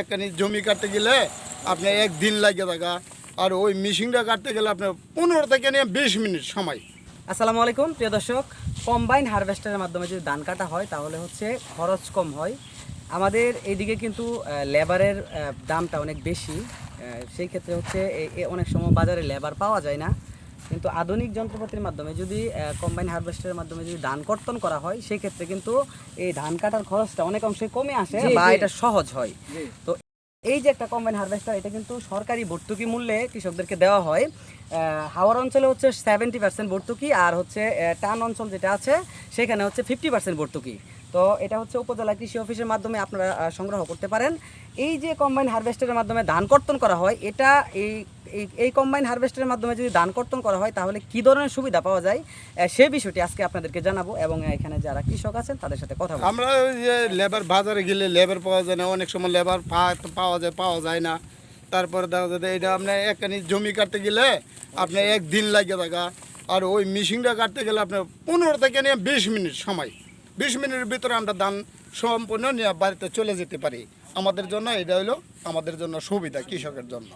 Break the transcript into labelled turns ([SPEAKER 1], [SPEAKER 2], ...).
[SPEAKER 1] একখানি জমি কাটতে গেলে আপনার একদিন লাগে থাকা, আর ওই মেশিনটা কাটতে গেলে আপনার পনেরো থেকে নিয়ে বিশ মিনিট সময়।
[SPEAKER 2] আসসালামু আলাইকুম, প্রিয় দর্শক। কম্বাইন হারভেস্টারের মাধ্যমে যদি ধান কাটা হয়, তাহলে হচ্ছে খরচ কম হয়। আমাদের এইদিকে কিন্তু লেবারের দামটা অনেক বেশি। সেই ক্ষেত্রে হচ্ছে অনেক সময় বাজারে লেবার পাওয়া যায় না। কিন্তু আধুনিক যন্ত্রপাতির মাধ্যমে যদি কম্বাইন হারভেস্টারের মাধ্যমে যদি ধান কর্তন করা হয় সেই ক্ষেত্রে কিন্তু এই ধান কাটার খরচটা অনেক অংশে কমে আসে বা এটা সহজ হয়। তো এই যে একটা কম্বাইন হারভেস্টার এটা কিন্তু সরকারি ভর্তুকি মূল্যে কৃষকদেরকে দেওয়া হয়। হাওড় অঞ্চলে হচ্ছে সেভেন্টি পার্সেন্ট ভর্তুকি আর হচ্ছে টান অঞ্চল যেটা আছে সেখানে হচ্ছে ফিফটি পার্সেন্ট ভর্তুকি। তো এটা হচ্ছে উপজেলা কৃষি অফিসের মাধ্যমে আপনারা সংগ্রহ করতে পারেন। এই যে কম্বাইন হারভেস্টারের মাধ্যমে ধান কর্তন করা হয় এটা এই এই- এই কম্বাইন হারভেস্টারের মাধ্যমে যদি ধান কর্তন করা হয় তাহলে কি ধরনের সুবিধা পাওয়া যায়? আহ, সে বিষয়টি আজকে আপনাদেরকে জানাব এবং এখানে যারা কৃষক আছেন তাদের সাথে কথা
[SPEAKER 1] আমরা ওই যে লেবার বাজারে গেলে লেবার পাওয়া যায় না অনেক সময় লেবার পাওয়া যায় পাওয়া যায় না। তারপরে দেখা যায় এটা আপনার একখানি জমি কাটতে গেলে আপনার একদিন লাগে থাকা আর ওই মেশিনটা কাটতে গেলে আপনার পনেরো থেকে নিয়ে বিশ মিনিট সময়। বিশ মিনিটের ভিতরে আমরা ধান সম্পূর্ণ নিয়ে বাড়িতে চলে যেতে পারি। আমাদের জন্য এটা হলো আমাদের জন্য সুবিধা কৃষকের জন্য।